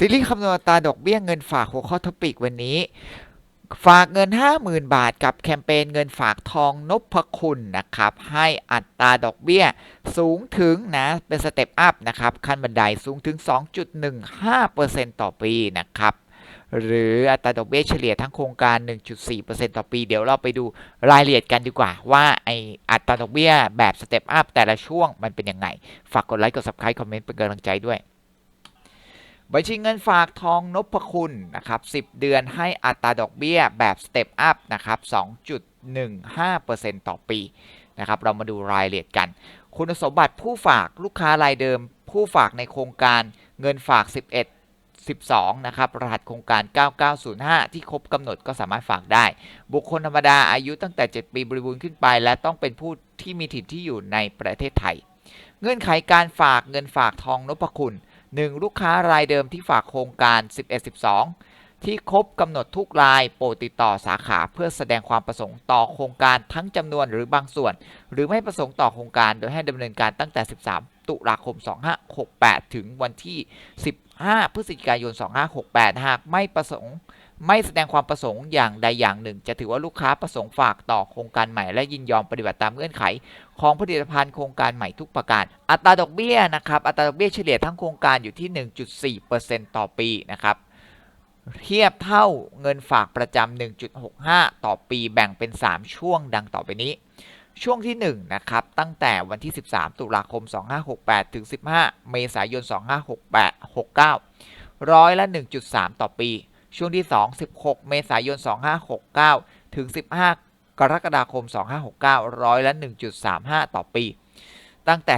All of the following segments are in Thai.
ซีรีส์คำนวณตาดอกเบี้ยเงินฝากหัวข้อทอปิกวันนี้ ฝากเงิน 50,000 บาทกับแคมเปญเงินฝากทองนพคุณนะครับ ให้อัตราดอกเบี้ยสูงถึงนะ เป็นสเต็ปอัพนะครับ ขั้นบันไดสูงถึง 2.15%ต่อปีนะครับ หรืออัตราดอกเบี้ยเฉลี่ยทั้งโครงการ 1.4%ต่อปี เดี๋ยวเราไปดูรายละเอียดกันดีกว่า ว่าไออัตราดอกเบี้ยแบบสเต็ปอัพแต่ละช่วงมันเป็นยังไง ฝากกดไลค์กด subscribe คอมเมนต์เป็นกำลังใจด้วย บัญชีเงินฝากทองนพคุณนะครับ10 เดือนให้อัตราดอกเบี้ยแบบสเต็ปอัพนะครับ2.15%ต่อปีนะครับเรามาดูรายละเอียดกัน คุณสมบัติผู้ฝากลูกค้ารายเดิม ผู้ฝากในโครงการเงินฝาก 11 12 นะครับ รหัสโครงการ 9905 ที่ครบกำหนดก็สามารถฝากได้ บุคคลธรรมดาอายุตั้งแต่ 7 ปีบริบูรณ์ขึ้นไป และต้องเป็นผู้ที่มีถิ่นที่อยู่ในประเทศไทยเงื่อนไขการฝากเงินฝากทองนพคุณ 1. ลูกค้ารายเดิมที่ฝากโครงการ 1112 ที่ครบกำหนดทุกรายโปรดติดต่อสาขาเพื่อแสดงความประสงค์ต่อโครงการทั้งจำนวนหรือบางส่วน หรือไม่ประสงค์ต่อโครงการโดยให้ดำเนินการตั้งแต่ 13 ตุลาคม 2568 ถึงวันที่ 15 พฤศจิกายน 2568 หากไม่ประสงค์ ไม่แสดงความประสงค์อย่างใดอย่างหนึ่ง จะถือว่าลูกค้าประสงค์ฝากต่อโครงการใหม่ และยินยอมปฏิบัติตามเงื่อนไข ของผลิตภัณฑ์โครงการใหม่ทุกประการ อัตราดอกเบี้ยนะครับอัตราดอกเบี้ยเฉลี่ยทั้งโครงการอยู่ที่ 1.4%ต่อปีนะครับเทียบเท่าเงินฝากประจำ 1.65 ต่อปีแบ่งเป็น 3 ช่วงดังต่อไปนี้ ช่วงที่1นะครับตั้งแต่วันที่ 13 ตุลาคม 2568 ถึง 15 เมษายน 2568 69 ร้อยละ 1.3 ต่อปี ช่วงที่ 2 16 เมษายน 2569 ถึง 15 กรกฎาคม 2569 ร้อยละ 1.35 ต่อปี ตั้งแต่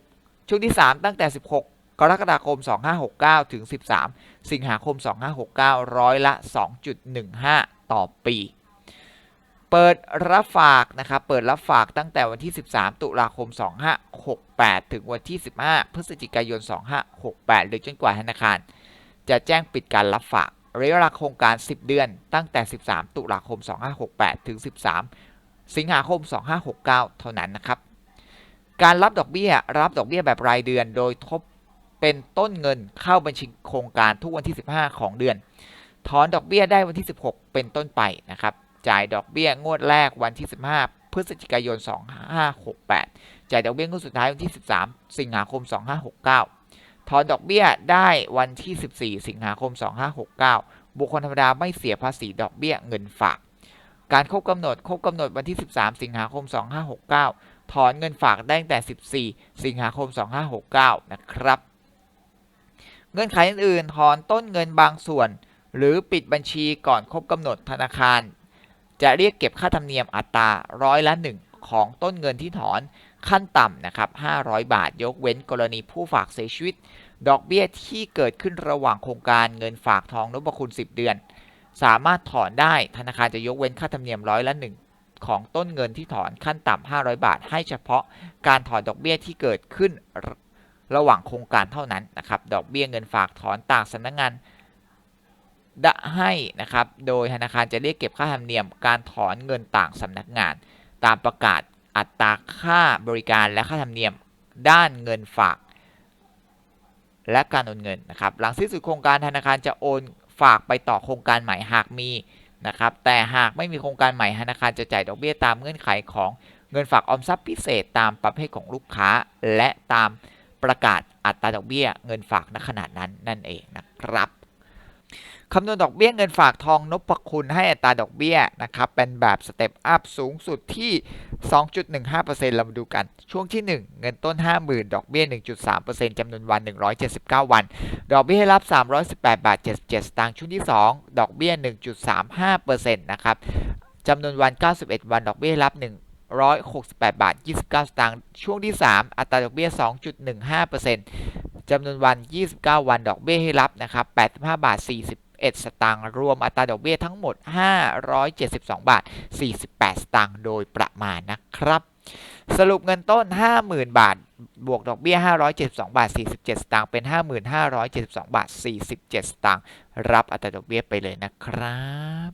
16 ช่วงที่ 3 ตั้งแต่ 16 กรกฎาคม 2569 ถึง 13 สิงหาคม 2569 ร้อยละ 2.15 ต่อปี เปิดรับฝากนะครับ เปิดรับฝากตั้งแต่วันที่ 13 ตุลาคม 2568 ถึงวันที่ 15 พฤศจิกายน 2568 หรือจนกว่าธนาคาร จะแจ้งปิดการรับฝาก ระยะเวลาโครงการ 10 เดือน ตั้งแต่ 13 ตุลาคม 2568 ถึง 13 สิงหาคม 2569 เท่านั้นนะครับ การรับดอกเบี้ย รับดอกเบี้ยแบบรายเดือน โดยทบเป็นต้นเงินเข้าบัญชีโครงการทุกวันที่ 15 ของเดือน ถอนดอกเบี้ยได้วันที่ 16 เป็นต้นไปนะครับ จ่ายดอกเบี้ยงวดแรกวันที่ 15 พฤศจิกายน 2568 จ่ายดอกเบี้ยงวดสุดท้ายวันที่ 13 สิงหาคม 2569 ถอนดอกเบี้ยได้วันที่ 14 สิงหาคม 2569 บุคคลธรรมดาไม่เสียภาษีดอกเบี้ยเงินฝาก การครบกำหนดครบกำหนดวันที่ 13 สิงหาคม 2569 ถอนเงินฝากได้ตั้งแต่ 14 สิงหาคม 2569 นะครับ เงื่อนไขอื่นๆ ถอนต้นเงินบางส่วน หรือปิดบัญชีก่อนครบกำหนดธนาคาร จะเรียกเก็บค่าธรรมเนียมอัตราร้อยละหนึ่งของต้นเงินที่ถอน ขั้นต่ำนะครับ 500 บาท ยกเว้นกรณีผู้ฝากเสียชีวิต ดอกเบี้ยที่เกิดขึ้นระหว่างโครงการเงินฝากทองนพคุณ 10 เดือน สามารถถอนได้ธนาคารจะยกเว้นค่าธรรมเนียมร้อยละหนึ่งของต้นเงินที่ถอนขั้นต่ำ 500 บาท ให้เฉพาะการถอนดอกเบี้ยที่เกิดขึ้นระหว่างโครงการเท่านั้นนะครับ ดอกเบี้ยเงินฝากถอนต่างสำนักงานดะให้นะครับ โดยธนาคารจะเรียกเก็บค่าธรรมเนียมการถอนเงินต่างสำนักงาน ตามประกาศ อัตราค่าบริการและค่าธรรมเนียมด้านเงินฝาก และการโอนเงินนะครับ หลังสิ้นสุดโครงการธนาคารจะโอนฝากไปต่อโครงการใหม่หากมีนะครับ แต่หากไม่มีโครงการใหม่ธนาคารจะจ่ายดอกเบี้ยตามเงื่อนไขของเงินฝากออมทรัพย์พิเศษตามประเภทของลูกค้า และตามประกาศอัตราดอกเบี้ย เงินฝากณขนาดนั้นนั่นเองนะครับ คำนวณดอกเบี้ยเงินฝากทองนพคุณให้อัตราดอกเบี้ยนะครับเป็นแบบสเต็ปอัพสูงสุดที่ 2.15%เรามาดูกัน ช่วงที่ 1 เงินต้น 50,000 ดอกเบี้ย 1.3%จำนวนวัน 179 วัน ดอกเบี้ยให้รับ 318 บาท 77 สตางค์ช่วงที่ 2 ดอกเบี้ย 1.35%นะครับจำนวนวัน 91 วันดอกเบี้ยรับ 1 168 บาท 29 สตางค์ ช่วงที่ 3 อัตราดอกเบี้ย 2.15%จำนวนวัน 29 วัน ดอกเบี้ยให้รับนะครับ 85 บาท 40 41สตางค์รวมอัตราดอกเบี้ยทั้งหมด 572 บาท 48 สตางค์โดยประมาณนะครับสรุปเงินต้น 50,000 บาท บวกดอกเบี้ย 572 บาท 47 สตางค์ เป็น 5572 บาท 47 สตางค์ รับอัตราดอกเบี้ยไปเลยนะครับ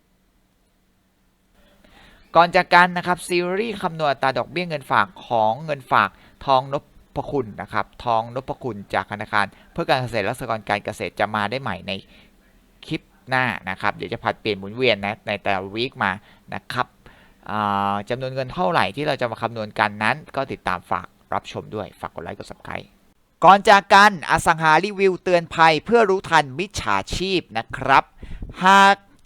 ก่อนจากกันนะครับ ซีรีส์คำนวณอัตราดอกเบี้ยเงินฝากของเงินฝากทองนพพคุณนะครับ ทองนพคุณจากธนาคาร เพื่อการเกษตรและสหกรณ์การเกษตรจะมาได้ใหม่ใน หน้านะครับ เดี๋ยวจะผัดเปลี่ยนหมุนเวียนนะในแต่ละวีคมานะครับจำนวนเงินเท่าไหร่ที่เราจะมาคำนวณกันนั้น ก็ติดตามฝากรับชมด้วยฝากกดไลค์กด subscribe ก่อนจากกันอสังหารีวิวเตือนภัยเพื่อรู้ทันมิจฉาชีพนะครับ หาก